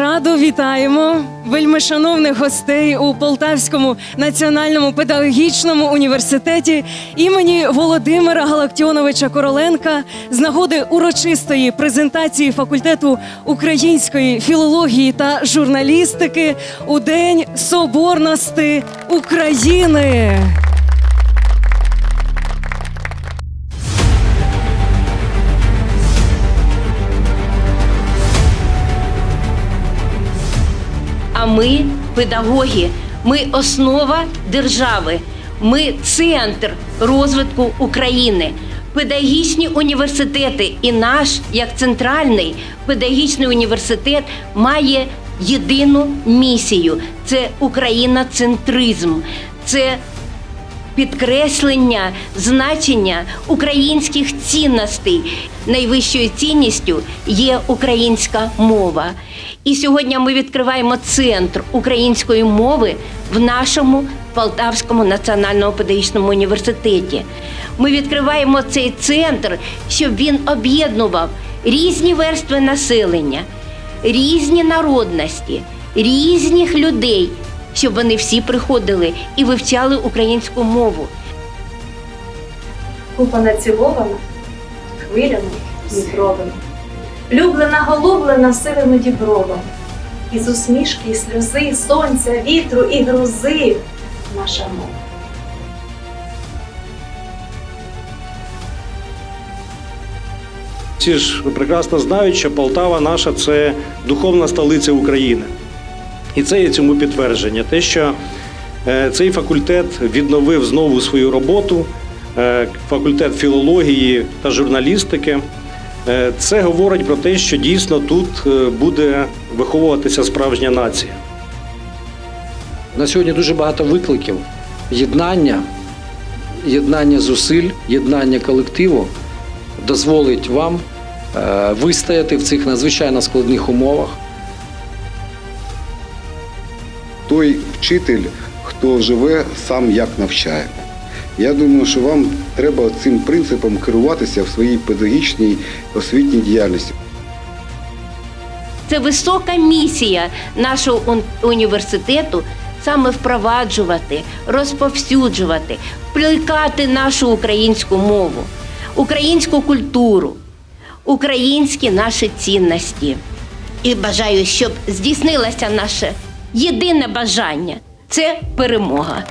радо вітаємо вельмишановних гостей у Полтавському національному педагогічному університеті імені Володимира Галактіоновича Короленка з нагоди урочистої презентації факультету української філології та журналістики у День Соборності України. А ми педагоги, ми основа держави, ми центр розвитку України. Педагогічні університети і наш як центральний педагогічний університет має єдину місію: це україноцентризм, це підкреслення значення українських цінностей. Найвищою цінністю є українська мова. І сьогодні ми відкриваємо центр української мови в нашому Полтавському національному педагогічному університеті. Ми відкриваємо цей центр, щоб він об'єднував різні верстви населення, різні народності, різних людей, щоб вони всі приходили і вивчали українську мову. Купа націлована хвилями дібровими, влюблена голублена сивими дібровами, із усмішки, і сльози, і сонця, вітру і грози наша мова. Всі ж прекрасно знають, що Полтава наша це духовна столиця України. І це є цьому підтвердження. Те, що е, цей факультет відновив знову свою роботу, е, факультет філології та журналістики. Е, Це говорить про те, що дійсно тут буде виховуватися справжня нація. На сьогодні дуже багато викликів. Єднання, єднання зусиль, єднання колективу дозволить вам вистояти в цих надзвичайно складних умовах. Той вчитель, хто живе сам як навчає. Я думаю, що вам треба цим принципом керуватися в своїй педагогічній освітній діяльності. Це висока місія нашого університету саме впроваджувати, розповсюджувати, плекати нашу українську мову, українську культуру, українські наші цінності. І бажаю, щоб здійснилося наше єдине бажання це перемога.